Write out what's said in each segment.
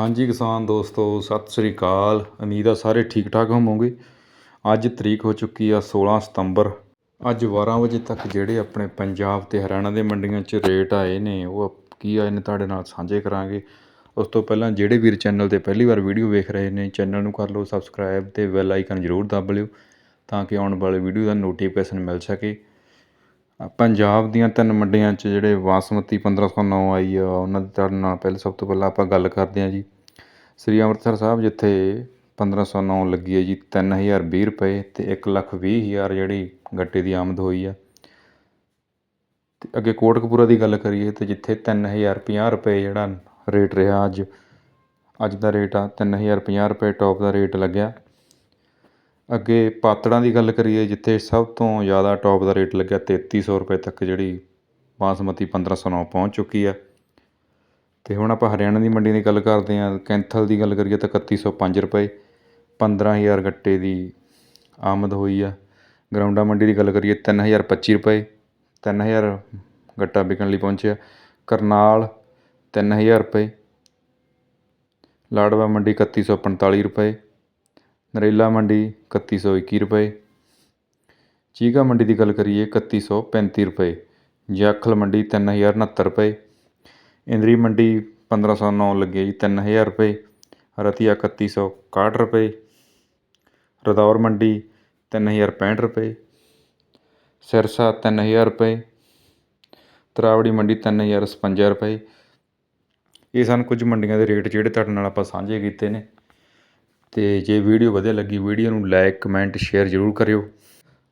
ਹਾਂਜੀ ਕਿਸਾਨ ਦੋਸਤੋ, ਸਤਿ ਸ੍ਰੀ ਅਕਾਲ। ਉਮੀਦ ਆ ਸਾਰੇ ਠੀਕ ਠਾਕ ਹੋਵੋਗੇ। ਅੱਜ ਤਰੀਕ ਹੋ ਚੁੱਕੀ ਆ 16 ਸਤੰਬਰ। ਅੱਜ 12 ਵਜੇ ਤੱਕ ਜਿਹੜੇ ਆਪਣੇ ਪੰਜਾਬ ਤੇ ਹਰਿਆਣਾ ਦੇ ਮੰਡੀਆਂ 'ਚ ਰੇਟ ਆਏ ਨੇ, ਉਹ ਕੀ ਆਏ ਨੇ ਤੁਹਾਡੇ ਨਾਲ ਸਾਂਝੇ ਕਰਾਂਗੇ। ਉਸ ਤੋਂ ਪਹਿਲਾਂ ਜਿਹੜੇ ਵੀਰ ਚੈਨਲ ਤੇ ਪਹਿਲੀ ਵਾਰ ਵੀਡੀਓ ਵੇਖ ਰਹੇ ਨੇ, ਚੈਨਲ ਨੂੰ ਕਰ ਲਓ ਸਬਸਕ੍ਰਾਈਬ ਤੇ ਬੈਲ ਆਈਕਨ ਜ਼ਰੂਰ ਦੱਬ ਲਿਓ, ਤਾਂ ਕਿ ਆਉਣ ਵਾਲੇ ਵੀਡੀਓ ਦਾ ਨੋਟੀਫਿਕੇਸ਼ਨ ਮਿਲ ਸਕੇ। ਪੰਜਾਬ ਦੀਆਂ ਤਿੰਨ ਮੰਡੀਆਂ 'ਚ ਜਿਹੜੇ ਬਾਸਮਤੀ 1509 ਆਈ ਆ, ਉਹਨਾਂ ਦੀ ਤੁਹਾਡੇ ਨਾਲ ਪਹਿਲਾਂ ਸਭ ਤੋਂ ਪਹਿਲਾਂ ਆਪਾਂ ਗੱਲ ਕਰਦੇ ਹਾਂ ਜੀ। ਸ੍ਰੀ ਅੰਮ੍ਰਿਤਸਰ ਸਾਹਿਬ ਜਿੱਥੇ 1509 ਲੱਗੀ ਹੈ ਜੀ 3020 ਰੁਪਏ ਅਤੇ ਇੱਕ ਲੱਖ ਵੀਹ ਹਜ਼ਾਰ ਜਿਹੜੀ ਗੱਟੇ ਦੀ ਆਮਦ ਹੋਈ ਆ। ਅਤੇ ਅੱਗੇ ਕੋਟਕਪੂਰਾ ਦੀ ਗੱਲ ਕਰੀਏ ਤਾਂ ਜਿੱਥੇ 3050 ਰੁਪਏ ਜਿਹੜਾ ਰੇਟ ਰਿਹਾ ਅੱਜ ਅੱਜ ਦਾ ਰੇਟ ਆ 3050 ਰੁਪਏ ਟੋਪ ਦਾ ਰੇਟ ਲੱਗਿਆ। ਅੱਗੇ ਪਾਤੜਾਂ ਦੀ ਗੱਲ ਕਰੀਏ, ਜਿੱਥੇ ਸਭ ਤੋਂ ਜ਼ਿਆਦਾ ਟੋਪ ਦਾ ਰੇਟ ਲੱਗਿਆ ਤੇਤੀ ਸੌ ਰੁਪਏ ਤੱਕ, ਜਿਹੜੀ ਬਾਸਮਤੀ 1509 ਪਹੁੰਚ ਚੁੱਕੀ ਆ। ਅਤੇ ਹੁਣ ਆਪਾਂ ਹਰਿਆਣਾ ਦੀ ਮੰਡੀ ਦੀ ਗੱਲ ਕਰਦੇ ਹਾਂ, ਕੈਂਥਲ ਦੀ ਗੱਲ ਕਰੀਏ ਤਾਂ 3105 ਰੁਪਏ 15000 ਗੱਟੇ ਦੀ ਆਮਦ ਹੋਈ ਆ। ਗਰਾਊਂਡਾ ਮੰਡੀ ਦੀ ਗੱਲ ਕਰੀਏ 3025 ਰੁਪਏ 3000 ਗੱਟਾ ਵਿਕਣ ਲਈ ਪਹੁੰਚਿਆ। ਕਰਨਾਲ 3000 ਰੁਪਏ, ਲਾੜਵਾ ਮੰਡੀ 3145 ਰੁਪਏ ਨਰੇਲਾ ਮੰਡੀ 3121 ਰੁਪਏ। ਚੀਗਾ ਮੰਡੀ ਦੀ ਗੱਲ ਕਰੀਏ 3135 ਰੁਪਏ ਜਾਖਲ ਮੰਡੀ 3069 ਰੁਪਏ। ਇੰਦਰੀ ਮੰਡੀ 1509 ਲੱਗੀ ਜੀ 3000 ਰੁਪਏ। ਰਤੀਆ 3161 ਰੁਪਏ। ਰਦੌਰ ਮੰਡੀ 3065 ਰੁਪਏ। ਸਿਰਸਾ 3000 ਰੁਪਏ। ਤਰਾਵੜੀ ਮੰਡੀ 3056 ਰੁਪਏ। ਇਹ ਸਨ ਕੁਝ ਮੰਡੀਆਂ ਦੇ ਰੇਟ ਜਿਹੜੇ ਤੁਹਾਡੇ ਨਾਲ ਆਪਾਂ ਸਾਂਝੇ ਕੀਤੇ ਨੇ। ਅਤੇ ਜੇ ਵੀਡੀਓ ਵਧੀਆ ਲੱਗੀ, ਵੀਡੀਓ ਨੂੰ ਲਾਈਕ ਕਮੈਂਟ ਸ਼ੇਅਰ ਜ਼ਰੂਰ ਕਰਿਓ।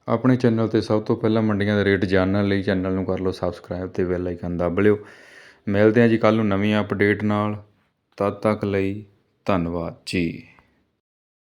ਆਪਣੇ ਚੈਨਲ ਤੇ ਸਭ ਤੋਂ ਪਹਿਲਾਂ ਮੰਡੀਆਂ ਦੇ ਰੇਟ ਜਾਣਨ ਲਈ ਚੈਨਲ ਨੂੰ ਕਰ ਲਓ ਸਬਸਕ੍ਰਾਈਬ ਅਤੇ ਬੈਲ ਆਈਕਨ ਦੱਬ ਲਿਓ। ਮਿਲਦੇ ਹਾਂ ਜੀ ਕੱਲ੍ਹ ਨੂੰ ਨਵੀਂ ਅਪਡੇਟ ਨਾਲ। ਤਦ ਤੱਕ ਲਈ ਧੰਨਵਾਦ ਜੀ।